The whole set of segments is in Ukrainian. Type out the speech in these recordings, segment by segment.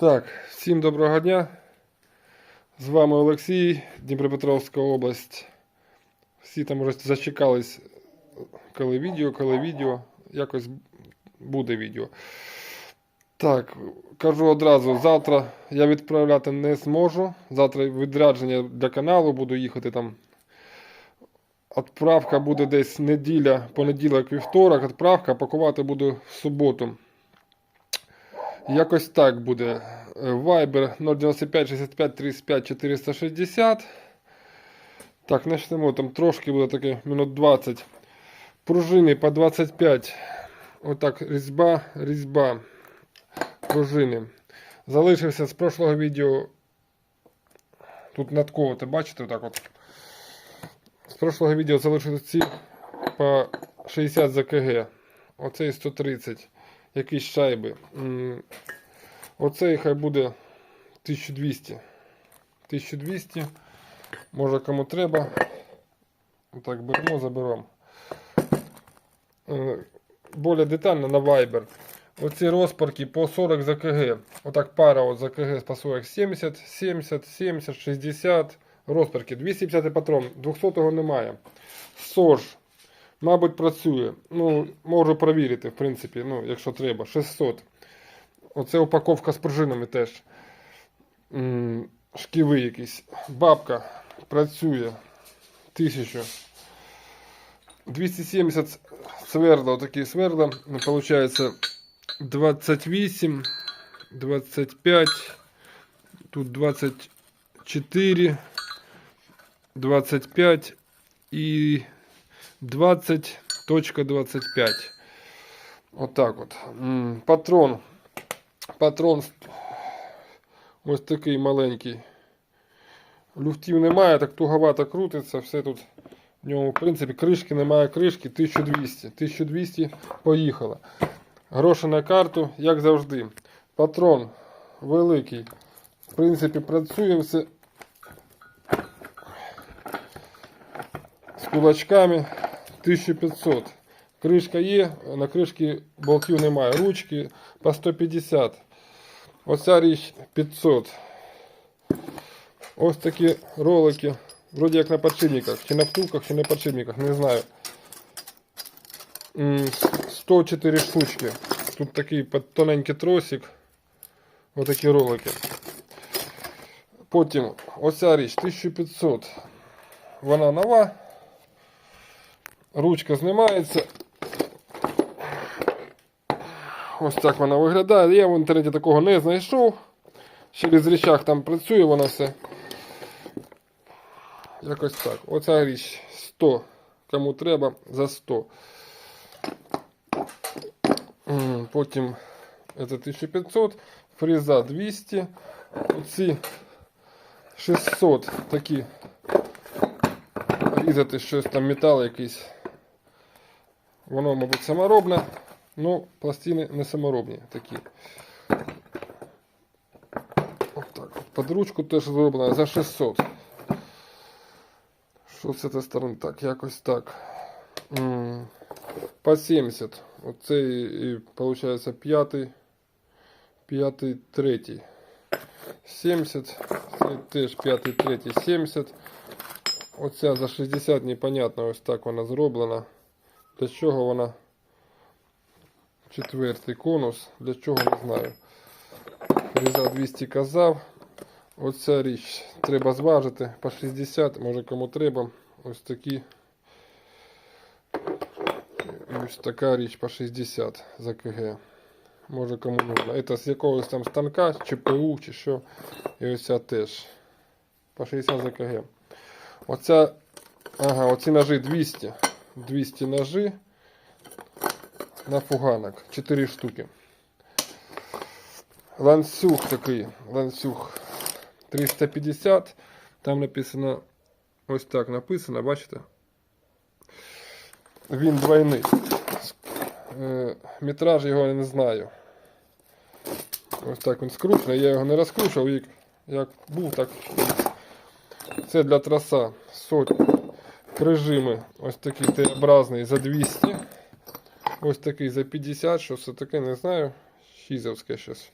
Так, всім доброго дня. З вами Олексій, Дніпропетровська область. Всі там вже зачекались, коли відео, коли відео. Якось буде відео. Так, кажу одразу, завтра я відправляти не зможу. Завтра відрядження для каналу буду їхати там. Відправка буде десь неділя, понеділок, вівторок. Відправка пакувати буду в суботу. Якось так буде. Viber 095 65 35 460. Так, почнемо. Там трошки буде таке минут 20. Пружини по 25. Отак, різьба, різьба. Пружини. Залишився з прошлого відео. Тут надково, бачите, отак от. З прошлого відео залишилися ці по 60 за КГ. Оцей 130. Якісь шайби. Оцей хай буде 1200. 1200. Може кому треба. Так, беремо, заберемо. Е, Более детально на Viber. Оці розпарки по 40 за КГ. Отак пара от за КГ по 40 70, 70, 70, 60. Розпарки. 250 патрон. 200-го немає. СОЖ. Мабуть, працює. Ну, можу перевірити, в принципі, ну, якщо треба. 600. Оце упаковка з пружинами теж. Шківи якісь. Бабка працює. 1000. 270 сверла, отакі сверла. Ну, Получається 28, 25, тут 24, 25 і 20.25. Отак от. М, Патрон. Патрон ось такий маленький. Люфтів немає, так туговато крутиться, все тут. В ньому, в принципі, кришки немає кришки, 1200. 1200 поїхала. Гроші на карту, як завжди. Патрон великий. В принципі, працює все з кулачками 1500. Кришка є, на кришці болтів немає. Ручки по 150. Оця річ 500. Ось такі ролики. Вроді як на подшипниках. Чи на втулках, чи на подшипниках, не знаю. М, 104 штучки. Тут такий під- тоненький тросик. Отакі ролики. Потім оця річ 1500. Вона нова. Ручка знімається. Ось так вона виглядає. Я в інтернеті такого не знайшов. Через річах там працює вона все. Якось так. Оця річ 100. Кому треба за 100. Потім це 1500. Фреза 200. Оці 600 такі. Різати щось там метал якийсь. Воно, мабуть, саморобне. Ну, пластини не саморобні такі. Отак. От. Под ручку теж зроблено за 600. Що з цієї сторони? Так, якось так. По 70. Оцей, і, виходить, п'ятий, п'ятий, третій. 70. Це теж п'ятий, третій, 70. Оця за 60 непонятно, ось так вона зроблена. Для чого вона? Четвертий конус. Для чого не знаю. Різа 200 казав. Оця річ треба зважити по 60, може кому треба. Ось такі. Ось така річ по 60 за КГ. Може кому нужно. Це з якогось там станка, ЧПУ чи що. І ось ця теж. По 60 за КГ. Оця, ага, оці ножи 200. 200 ножи на фуганок. 4 штуки. Ланцюг такий. Ланцюг 350. Там написано. Ось так написано, бачите? Він двойний. Е, Метраж його я не знаю. Ось так він скручений. Я його не розкручував, як, був, так. Це для траса сотні. Прижими ось такий Т-образний за 200. Ось такий за 50, що це таке, не знаю. Шізовське щось.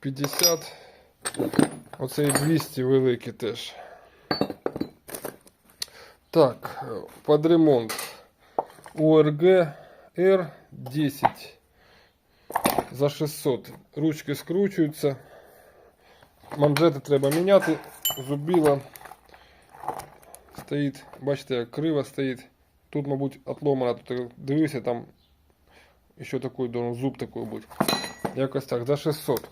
50. Оцей 200 великий теж. Так, під ремонт. УРГ R10 за 600. Ручки скручуються. Манжети треба міняти. Зубіла стоїть, бачите, як криво стоїть. Тут, мабуть, отломана. Тут я дивився, там ще такий должен зуб такий бути. Якось так, за 600.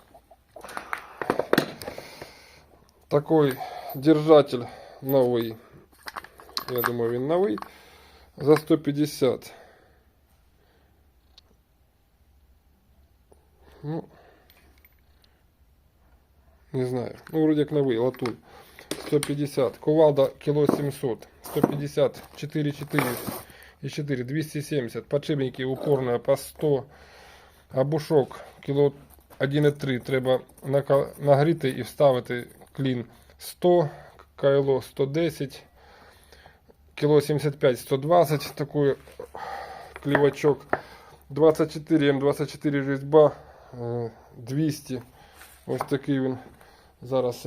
Такой держатель новий. Я думаю, він новий. За 150. Ну, не знаю. Ну, вроде как новый, латунь. 150. Кувалда кило 700. 150. 4 4 и 4. 270. Подшипники упорные по 100. А бушок кіло 1,3 треба нагріти і вставити клін 100, кайло 110, кіло 75, 120, такий клівачок 24, М24 різьба, е, 200, ось такий він зараз.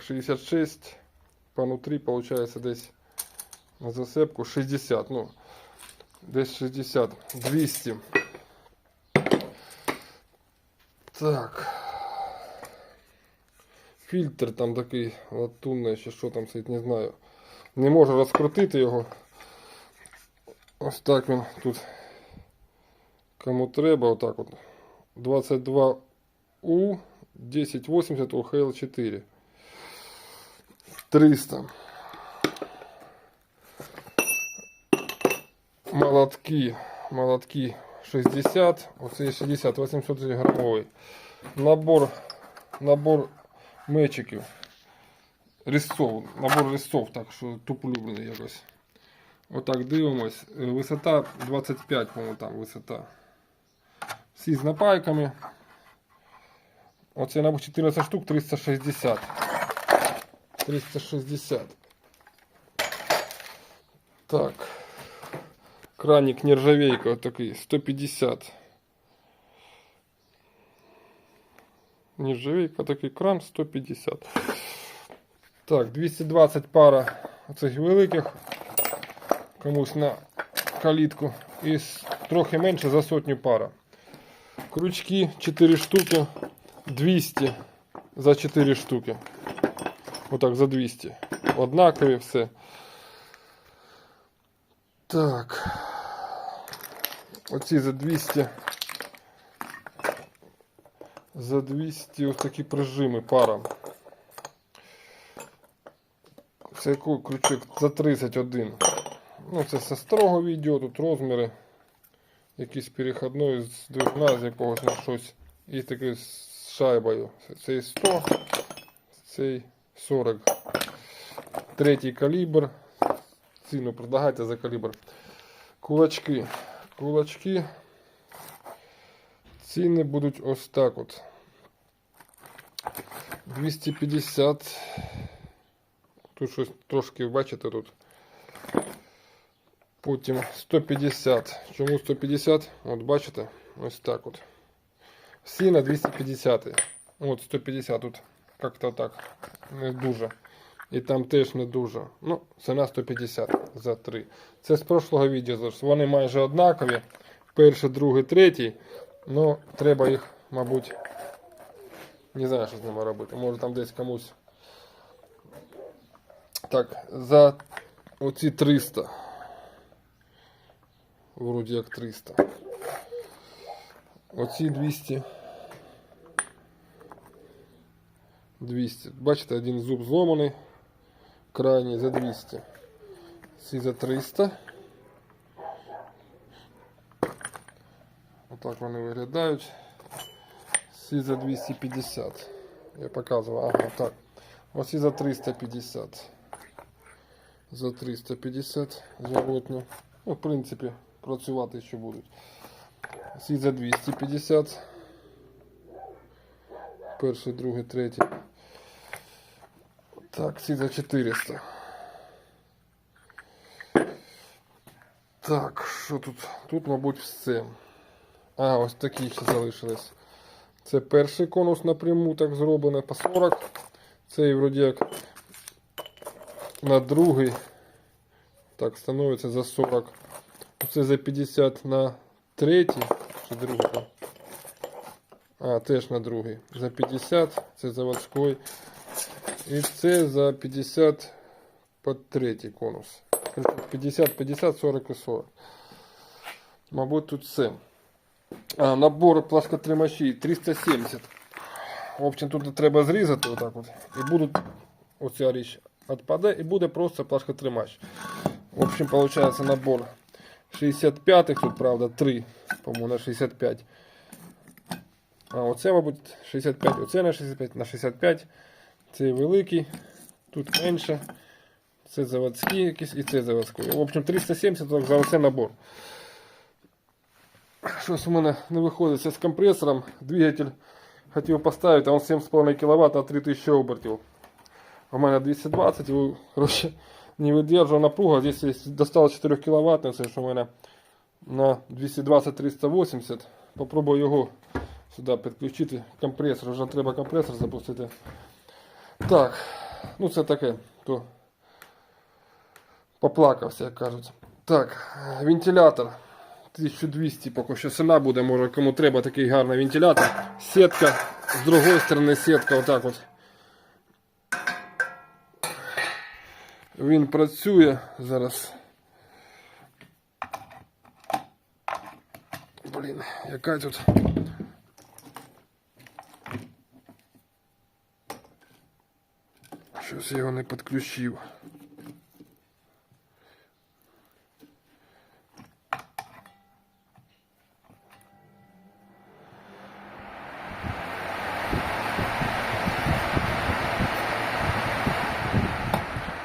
так, 66 по внутрі, получается десь на засепку 60, ну, десь 60, 200. Так. Фільтр там такий латунний, чи що там стоїть, не знаю. Не можу розкрутити його. Ось так він тут. Кому треба, отак от. 22 У 1080 УХЛ 4. 300. Молотки. Молотки 60. Оце 60, 800 грамовий. Набор, набор мечиків. Різцов. Набор різцов, так що туплюблений якось. Отак дивимось. Е, Висота 25, по-моєму, там висота. Всі з напайками. Оце набор 14 штук 360. 360. Так. Краник нержавейка такий 150. Нержавейка такий кран 150. Так, 220 пара оцих великих. Комусь на калітку. І трохи менше за сотню пара. Крючки 4 штуки. 200 за 4 штуки. Отак за 200. Однакові все. Так. Оці за 200. За 200 ось такі прижими пара. Це який крючок? За 31. Ну, це все старого відео, тут розміри. Якийсь переходний з двигуна з якогось на щось. І такий з шайбою. Цей 100, цей 40. Третій калібр. Ціну предлагайте за калібр. Кулачки. Кулачки. Ціни будуть ось так от. 250. Тут щось трошки бачите тут. Потім 150. Чому 150? От бачите? Ось так от. Всі на 250. От 150 тут як-то так. Не дуже. І там теж не дуже. Ну, ціна 150 за 3. Це з прошлого відео. Вони майже однакові. Перший, другий, третій. Ну, треба їх, мабуть. Не знаю, що з ними робити. Може там десь комусь. Так, за оці 300. Вроді як 300. Оці 200. 200. Бачите, один зуб зломаний. Крайній за 200. Ці за 300. Отак вони виглядають. Ці за 250. Я показував. Ага, так. Оці за 350. За 350 зворотні. Ну, в принципі, працювати ще будуть. Ці за 250. Перший, другий, третій. Так, ці за 400. Так, що тут? Тут, мабуть, все. А, ось такі ще залишились. Це перший конус напряму так зроблений по 40. Цей вроді як на другий. Так, становиться за 40. Це за 50 на третій. Чи другий? А, теж на другий. За 50, це заводський. І це за 50 під третій конус. 50, 50, 40 і 40. Мабуть, тут все. А, набор пласкотримачів 370. В общем, тут треба зрізати отак от. І будуть оця річ відпаде і буде просто пласкотримач. В общем, получается набор 65-х, тут, правда, 3, по-моєму, на 65. А оце, мабуть, 65, оце на 65, на 65. Цей великий, тут менше. Це заводський якийсь і це заводський. В общем, 370 так, за оце набор. Щось у мене не виходить це з компресором. Двигатель хотів поставити, а он 7,5 кВт на 3000 обертів. У мене 220, і, короче, не видержав напруга. Здесь достало 4 кВт, це що у мене на 220-380. Попробую його сюди підключити. Компресор, вже треба компресор запустити. Так, ну це таке, то поплакався, як кажуть. Так, вентилятор. 1200 поки що ціна буде, може кому треба такий гарний вентилятор. Сітка, з другої сторони сітка, отак от. Він працює зараз. Блін, яка тут. Щось я його не підключив.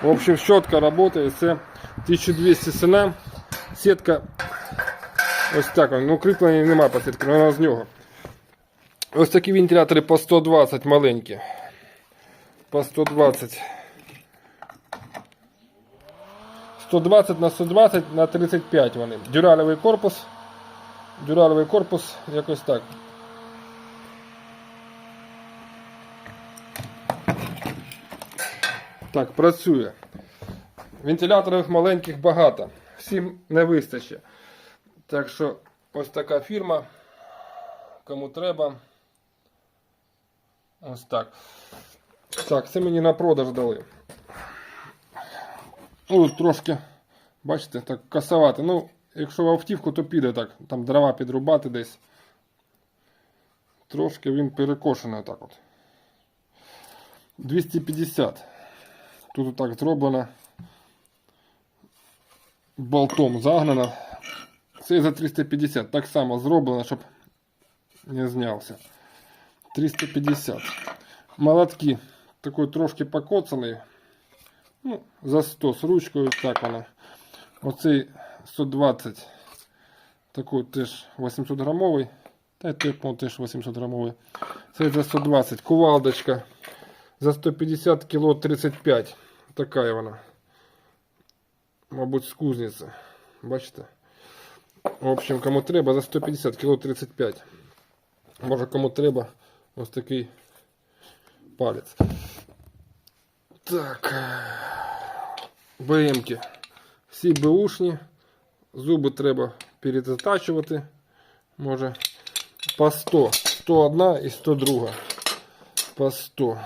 В общем, щетка работает, це 1200 ціна. Сітка ось так, ну кріплення немає по сітки, вона з нього. Ось такі вентилятори по 120 маленькі. По 120. 120 на 120 на 35 вони. Дюралевий корпус. Дюралевий корпус якось так. Так, працює. Вентиляторів маленьких багато. Всім не вистачить. Так що ось така фірма. Кому треба. Ось так. Так, це мені на продаж дали. Ну, трошки, бачите, так косовато. Ну, якщо в автівку, то піде так. Там дрова підрубати десь. Трошки він перекошений отак от. 250. Тут так зроблено. Болтом загнано. Це за 350. Так само зроблено, щоб не знявся. 350. Молотки. Такой трошки покоцаний. Ну, за 100 з ручкою. Так воно. Оцей 120. Такий теж 800 грамовий. Та й типу теж 800 грамовий. Це за 120. Кувалдочка. За 150 кіло 35. Така вона. Мабуть, з кузниці. Бачите? В общем, кому треба за 150 кіло 35. Може кому треба ось такий палець. Так. БМки. Всі беушні. Зуби треба перезатачувати. Може по 100. 101 і 102. По 100.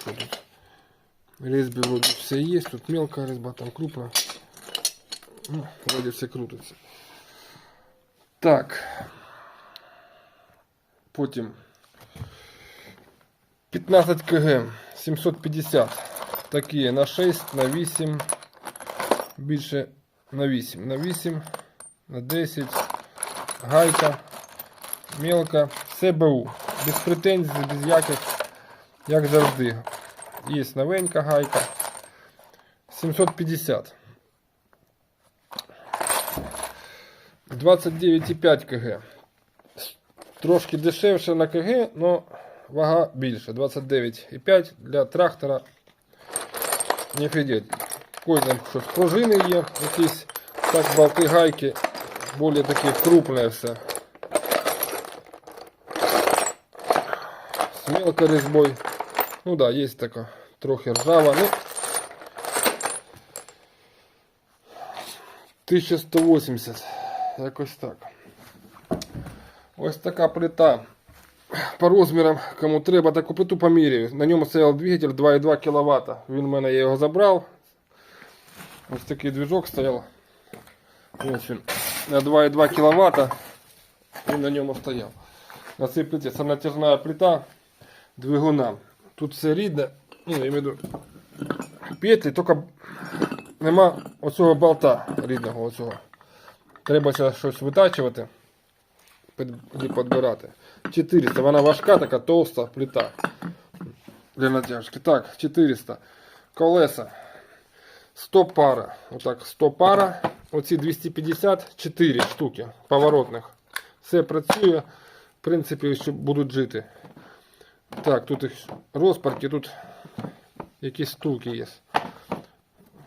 Що тут? Резьбы вроде все есть. Тут мелкая резьба, там крупная. Ну, вроде все крутится. Так. Потім 15 кг 750. Такі на 6, на 8. Більше на 8. На 8, на 10. Гайка. Мелка. Все БУ. Без претензій, без яких, як завжди. Є новенька гайка. 750. 29,5 кг. Трошки дешевше на КГ, але вага більше. 29,5 для трактора не. Ось там щось пружини є, якісь так болти гайки, більш такі крупне все. З мелкой різьбою. Ну да, є така трохи ржава. Ну, 1180. Якось так. Ось така плита. По розмірам, кому треба, таку плиту поміряю. На ньому стояв двигатель 2,2 кВт. Він в мене я його забрав. Ось такий движок стояв. Ось він. На 2,2 кВт. Він на ньому стояв. На цій плиті це натяжна плита двигуна. Тут все рідне. Ну, я маю в виду петлі, тільки нема оцього болта рідного оцього. Треба ще щось витачувати підбирати. 400, вона важка, така товста плита для натяжки. Так, 400. Колеса. 100 пара. Отак, 100 пара. Оці 250, 4 штуки поворотних. Все працює. В принципі, ще будуть жити. Так, тут їх розпарки, тут якісь стулки є.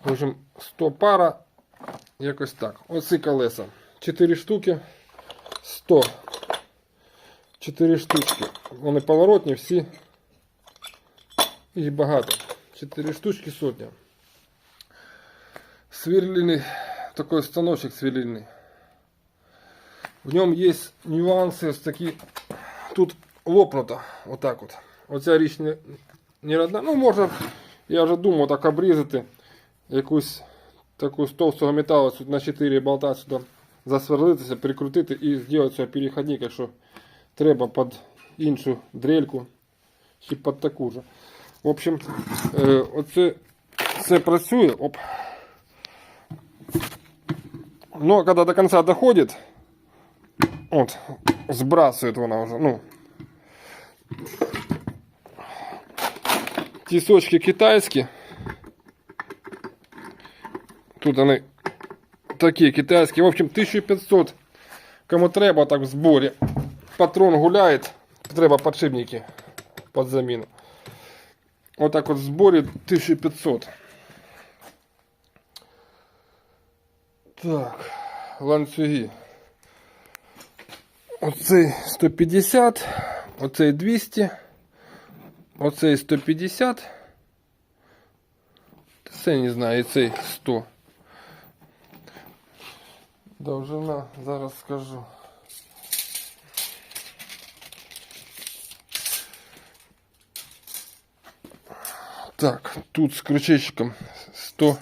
В общем, 100 пара. Якось так. Оці колеса. 4 штуки. 100. 4 штучки. Вони поворотні всі. Їх багато. 4 штучки сотня. Сверлильный, такой станочек сверлильный. В нем есть нюансы ось такі. Тут лопнуто. Отак от. Оця річ не, не родна. Ну, можна, я вже думав так обрізати якусь таку з товстого металу сюди на 4 болта сюди засверлитися, прикрутити і зробити цього переходник, якщо треба під іншу дрельку чи під таку же. В общем, е, оце все працює. Оп. Но когда до конца доходит, вот, сбрасывает вона уже, ну, тісочки китайські. Тут вони такі китайські. В общем, 1500. Кому треба, так в зборі. Патрон гуляє. Треба подшипники під заміну. Отак от в зборі 1500. Так, ланцюги. Оцей 150, оцей 200, оцей 150. Це не знаю, і цей 100. Довжина, зараз скажу. Так, тут з крючечком 100,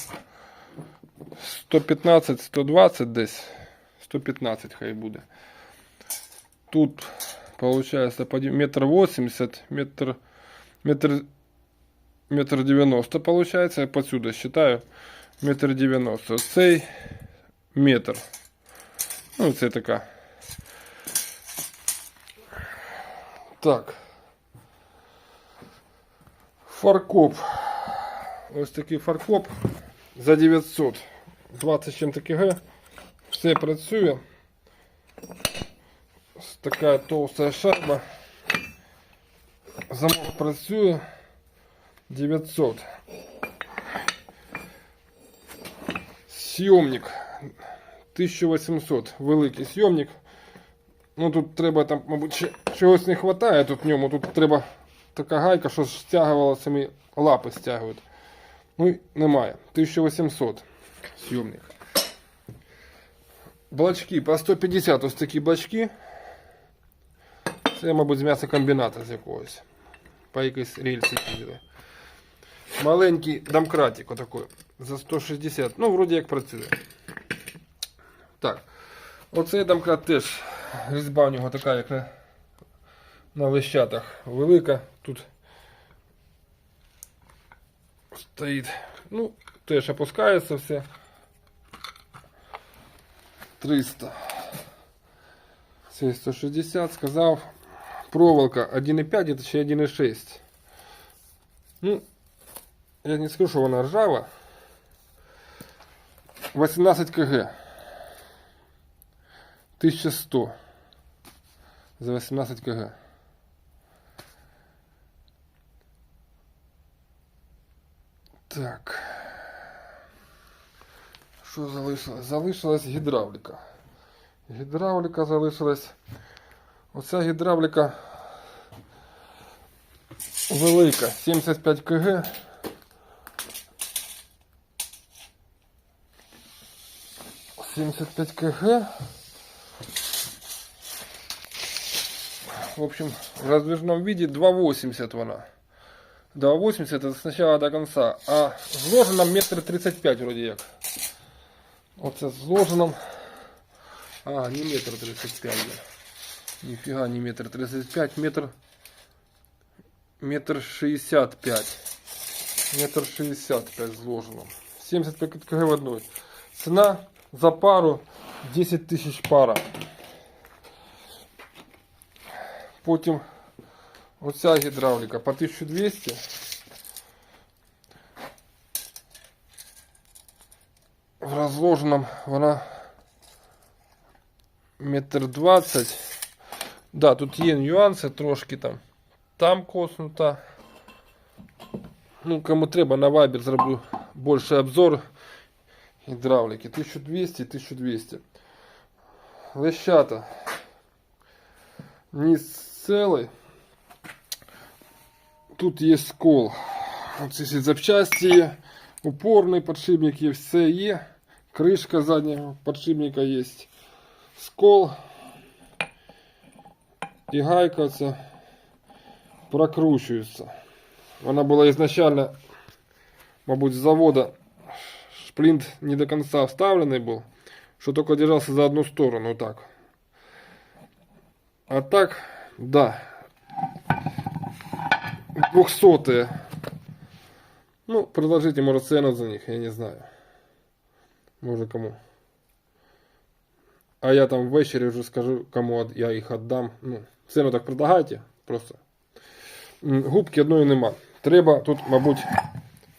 115, 120 десь. 115 хай буде. Тут получается по метр восемьдесят, метр, метр, метр девяносто получается. Я подсюда считаю. Метр девяносто. Цей метр. Ну, це така. Так. Фаркоп. Ось такий фаркоп за 900. 20 чим КГ. Все працює. Ось така толстая шайба. Замок працює. 900. Съемник 1800. Великий съемник. Ну тут треба там, мабуть, чогось не вистачає тут в ньому. Тут треба така гайка, що стягувала самі лапи стягують. Ну і немає. 1800 съемник. Блочки по 150 ось такі блочки. Це, мабуть, з м'ясокомбіната з якогось. По якійсь рельсі їздили. Маленький домкратик отакий. За 160. Ну, вроді як працює. Так. Оцей домкрат теж різьба у нього така, як на, на лищатах. Велика. Тут стоїть. Ну, теж опускається все. 300. Це 160, сказав. Проволока 1,5 це ще 1,6. Ну, я не скажу, що вона ржава. 18 кг. 1100 за 18 кг. Так. Що залишилось? Залишилась гідравліка. Гідравліка залишилась. Оця гідравліка велика, 75 кг. Семьдесят пять кг. В общем, в раздвижном виде 2,80 вона. 2,80 это сначала до конца. А зложено метр 35 вроде як. Оце зложено. А, не метр 35. Да. Нифига не метр 35, метр... Метр 65. Метр 65 зложено. 75 кг в одной. Цена за пару 10 тысяч пара. Потім оця гідравліка по 1200. В розложеному вона метр двадцять. Да, тут є нюанси трошки там. Там коснута. Ну, кому треба, на Viber зроблю більший обзор гідравліки. 1200, 1200. Лещата. Низ целый. Тут є скол. Оці всі запчасті є. Упорний подшипник є, все є. Кришка заднього подшипника є. Скол. І гайка ця прокручується. Вона була ізначально, мабуть, з завода. Шплинт не до конца вставленный был, что только держался за одну сторону, вот так. А так, да. Двухсотые. Ну, предложите, может, цену за них, я не знаю. Может, кому. А я там ввечері вже скажу, кому я їх віддам. Ну, цену так предлагайте, просто. Губки одної нема. Треба тут, мабуть,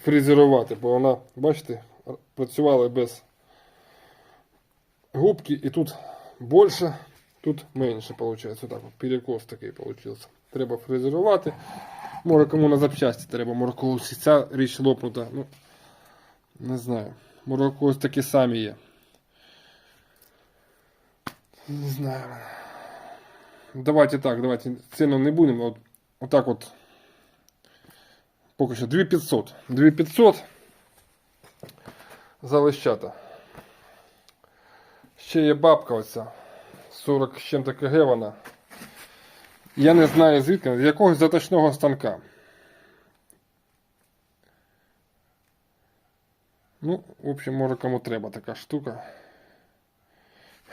фрезерувати, бо вона, бачите, працювала без губки, і тут більше, тут менше виходить. Так, перекос такий вийшов. Треба фрезерувати. Може кому на запчасті треба, може когось ця річ лопнута. Ну, не знаю. Може когось такі самі є. Не знаю. Давайте так, давайте ціну не будемо. От, отак от. Поки що 2500. 2500 за лищата. Ще є бабка оця. 40 з чим-то кг вона. Я не знаю звідки, з якогось заточного станка. Ну, в общем, може кому треба така штука.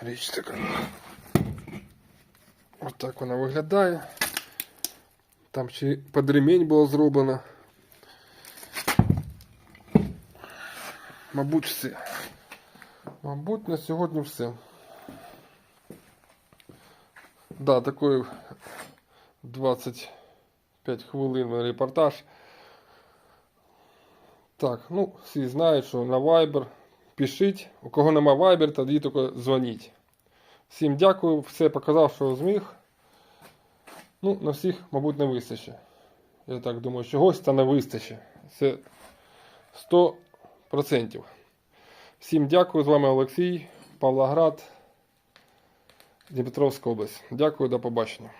Річ така. Ось так вона виглядає. Там ще під ремінь було зроблено. Мабуть, все. Мабуть, на сьогодні все. Да, такой 25 хвилин репортаж. Так, ну, всі знають, що на Viber пишіть. У кого нема Viber, тоді тільки дзвоніть. Всім дякую, все показав, що зміг. Ну, на всіх, мабуть, не вистачить. Я так думаю, що гостя не вистачить. Це 100%. Всім дякую. З вами Олексій, Павлоград, Дніпропетровська область. Дякую, до побачення.